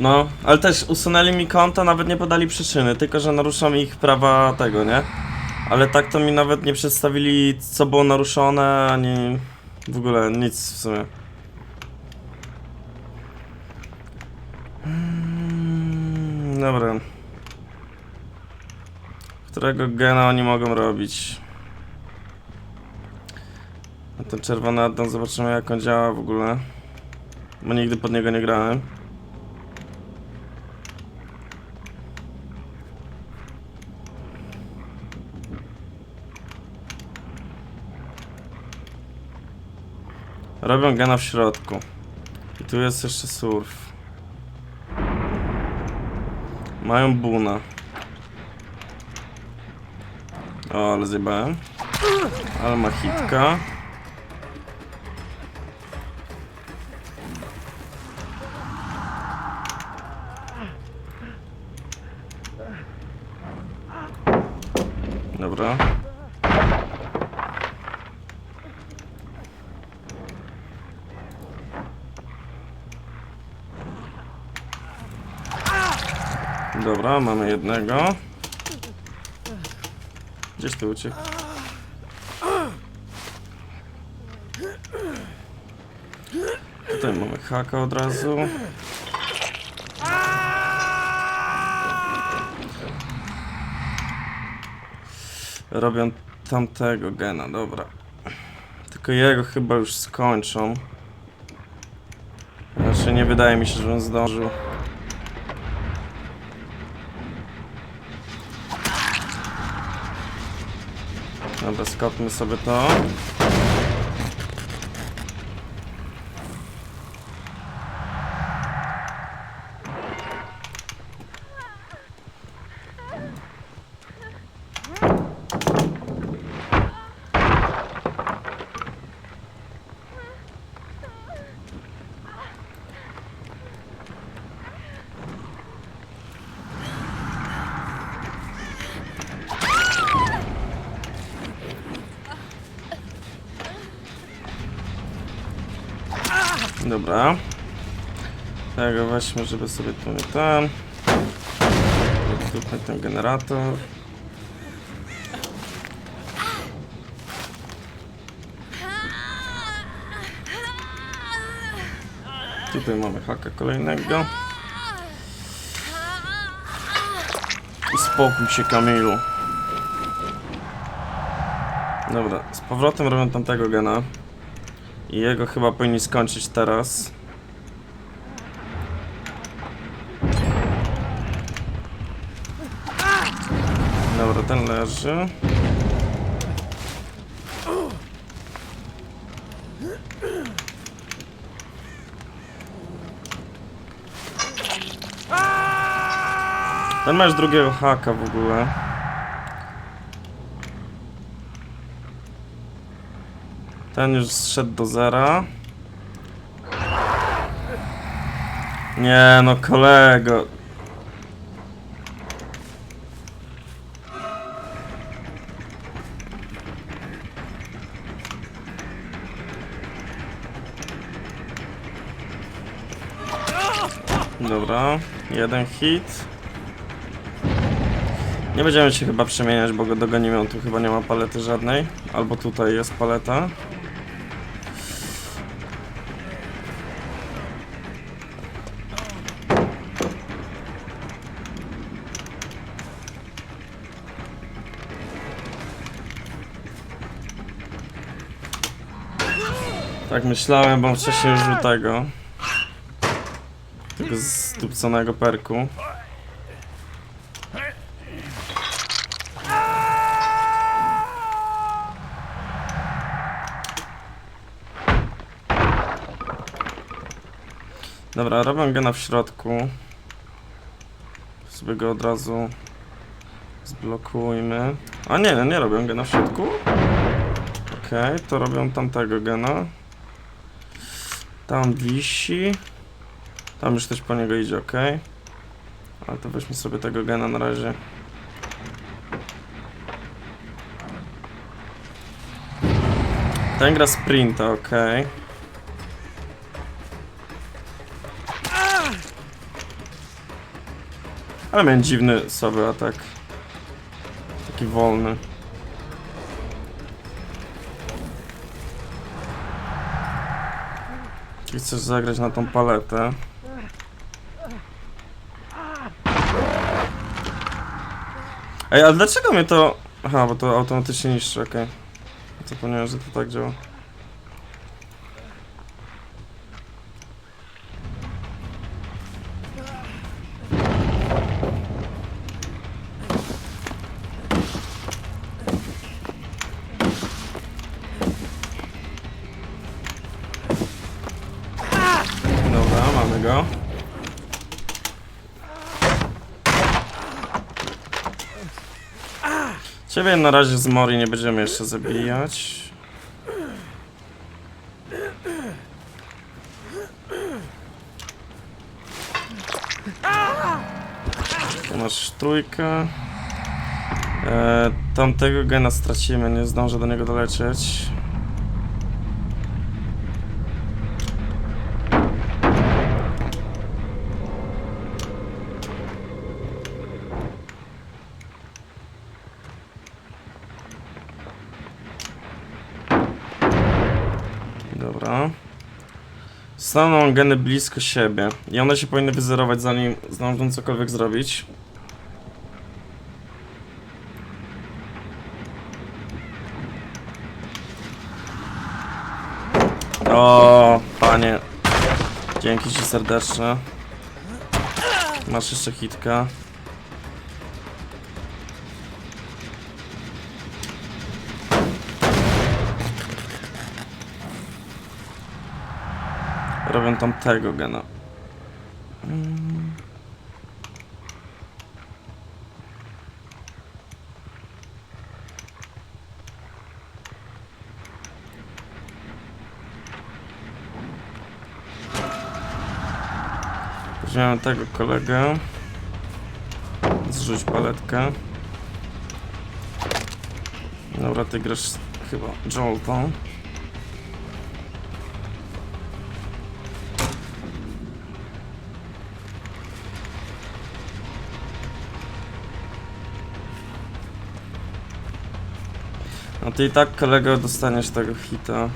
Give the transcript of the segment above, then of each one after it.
No, ale też usunęli mi konto, nawet nie podali przyczyny, tylko że naruszam ich prawa tego, nie? Ale tak to mi nawet nie przedstawili, co było naruszone, ani w ogóle nic w sumie. Mm, Dobra. Którego gena oni mogą robić? A ten czerwony addon zobaczymy jak on działa w ogóle. Bo nigdy pod niego nie grałem. Robią gena w środku. I tu jest jeszcze surf. Mają buna. O, ale zjebałem. Ale ma hitka. Mamy jednego. Gdzieś tu uciekł. Tutaj mamy haka od razu. Robią tamtego gena, dobra. Tylko jego chyba już skończą. Znaczy nie wydaje mi się, że on zdążył. Dobra, skopmy sobie to. Dobra. Tego weźmy, żeby sobie tu nie ten. Zróbmy ten generator. Tutaj mamy haka kolejnego. Uspokój się Kamilu. Dobra, z powrotem robią tamtego gena. I jego chyba powinni skończyć teraz. Dobra, ten leży. Ten masz drugiego haka w ogóle. Ten już zszedł do zera. Nie no, kolego. Dobra, jeden hit. Nie będziemy się chyba przemieniać, bo go dogonimy, on tu chyba nie ma palety żadnej. Albo tutaj jest paleta. Tak myślałem, bo wcześniej użył tego. Tego zdupconego perku. Dobra, robię gena w środku. Sobie go od razu zblokujmy. A nie, nie robią gena w środku. Okej, to robią tamtego gena. Tam wisi. Tam już też po niego idzie, ok. Ale to weźmy sobie tego gena na razie. Ten gra sprinta, ok. Ale miałem dziwny, słaby atak. Taki wolny. Czy chcesz zagrać na tą paletę? Ej, a dlaczego mnie to... Aha, bo to automatycznie niszczy, okej. Zapomniałem, że to tak działa. Mamy go. Ciebie na razie z Mori nie będziemy jeszcze zabijać. Tu masz trójkę. E, tamtego gena stracimy, nie zdążę do niego dolecieć. Dobra. Staną geny blisko siebie i one się powinny wyzerować zanim zdążą cokolwiek zrobić. O, panie. Dzięki ci serdecznie. Masz jeszcze hitka. Tamtego gena. Mm. Wziąłem tego kolegę. Zrzuć paletkę. Dobra, ty grasz chyba Joltą. No ty i tak kolego dostaniesz tego hita.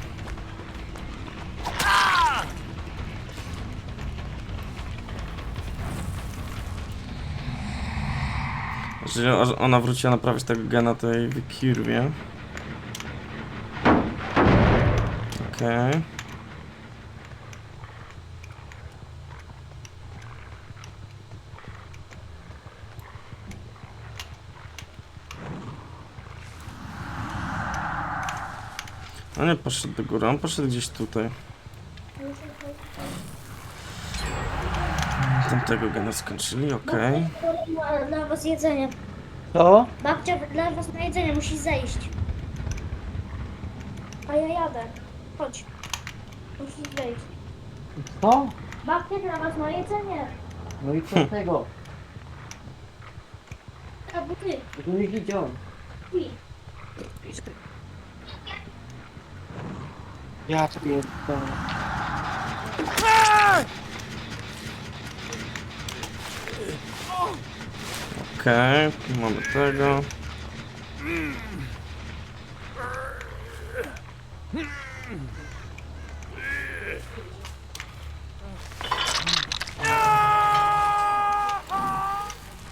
Jeżeli ona wróciła naprawić tego gena, to jej wykierwie. Okej. On nie poszedł do góry, on poszedł gdzieś tutaj. Tamtego gena skończyli, okej. Ma dla was jedzenie. Co? Babcia dla was na jedzenie musi zejść. A ja jadę. Chodź. Musisz zejść. Co? Babcia dla was ma jedzenie. No i co z tego? A bo ty. Tu nie widział. Ty. Ja pierdolę. Okej, tu mamy tego.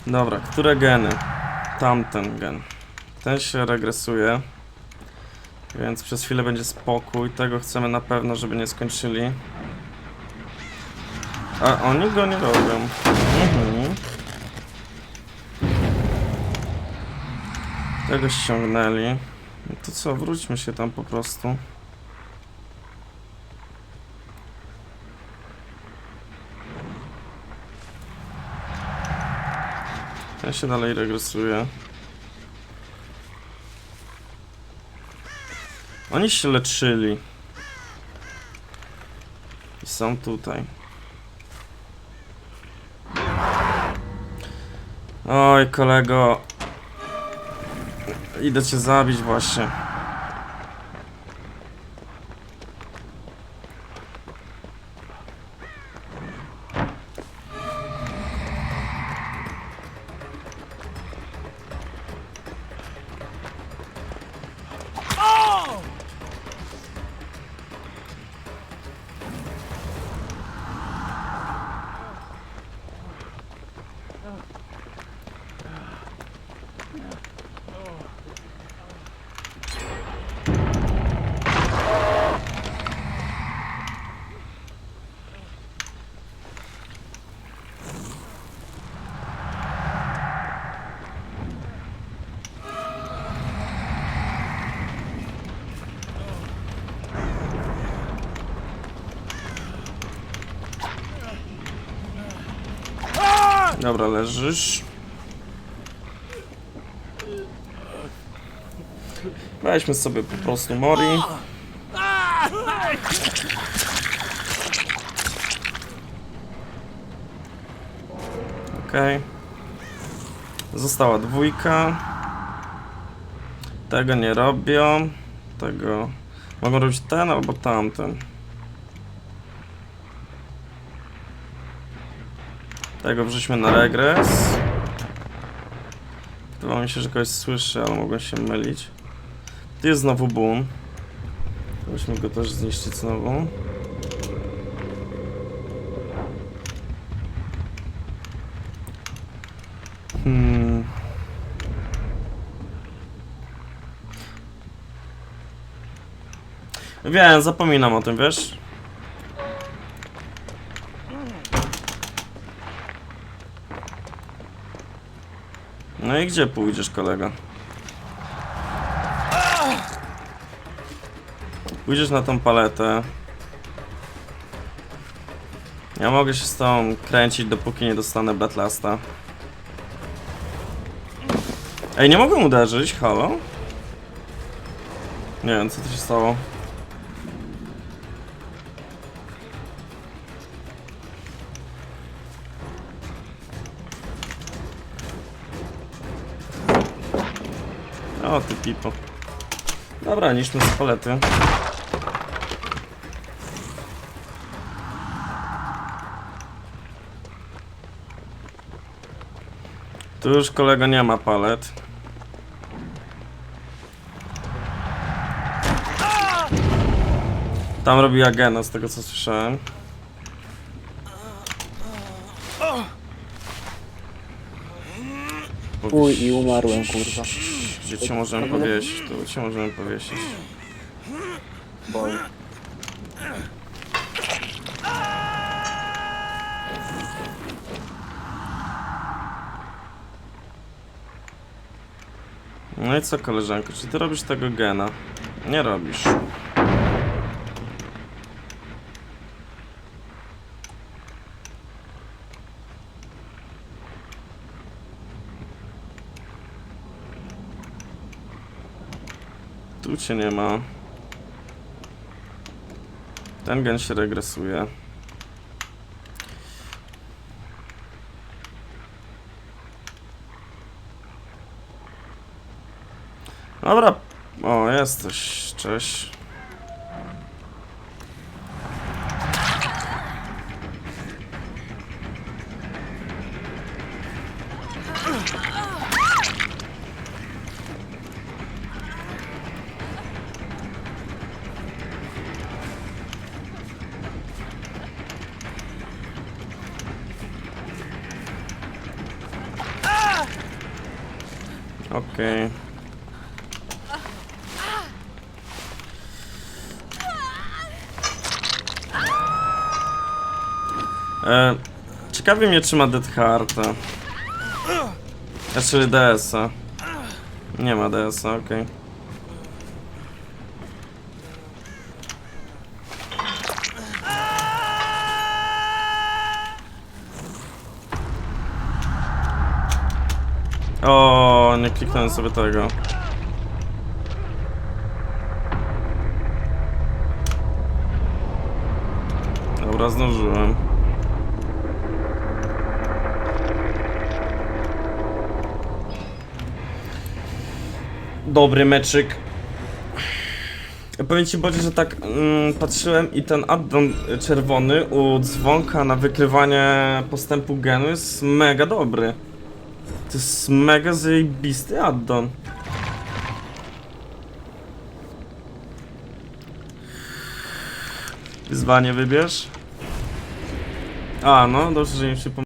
Dobra, które geny? Tamten gen. Ten się regresuje. Więc przez chwilę będzie spokój. Tego chcemy na pewno, żeby nie skończyli. A oni go nie robią. Mhm. Tego ściągnęli. No to co, wróćmy się tam po prostu. Ten się dalej regresuje. Oni się leczyli. I są tutaj. Oj, kolego. Idę cię zabić właśnie. Dobra, leżysz. Weźmy sobie po prostu Mori. Okej. Została dwójka. Tego nie robią. Tego. Mogą robić ten albo tamten. Tego wrzućmy na regres. Wydawało mi się, że kogoś słyszę, ale mogłem się mylić. Tu jest znowu boom. Musimy go też zniszczyć znowu. Hmm. Wiem, zapominam o tym, wiesz? I gdzie pójdziesz, kolega? Pójdziesz na tą paletę. Ja mogę się z tą kręcić, dopóki nie dostanę Batlasta. Ej, nie mogę uderzyć, halo? Nie wiem, co tu się stało. O, ty pipo. Dobra, niszmy z palety. Tu już kolego nie ma palet. Tam robi agena z tego co słyszałem. Uj, i umarłem, kurwa. Gdzie cię możemy powiesić? Tu cię możemy powiesić. Boj. No i co koleżanko, czy ty robisz tego gena? Nie robisz. Tu cię nie ma. Ten gen się regresuje. Dobra. O, jesteś. Cześć. Okej. E, ciekawi mnie, czy ma Dead Hearta. Znaczy DS-a. Nie ma DS-a, okej. Nie kliknąłem sobie tego. Dobra, zdążyłem. Dobry meczyk. Powiem ci Bodzie, że tak mm, patrzyłem i ten addon czerwony u dzwonka na wykrywanie postępu genu jest mega dobry. To jest mega zajebisty addon. Wyzwanie wybierz. A, no, dobrze, że mi przypomniał.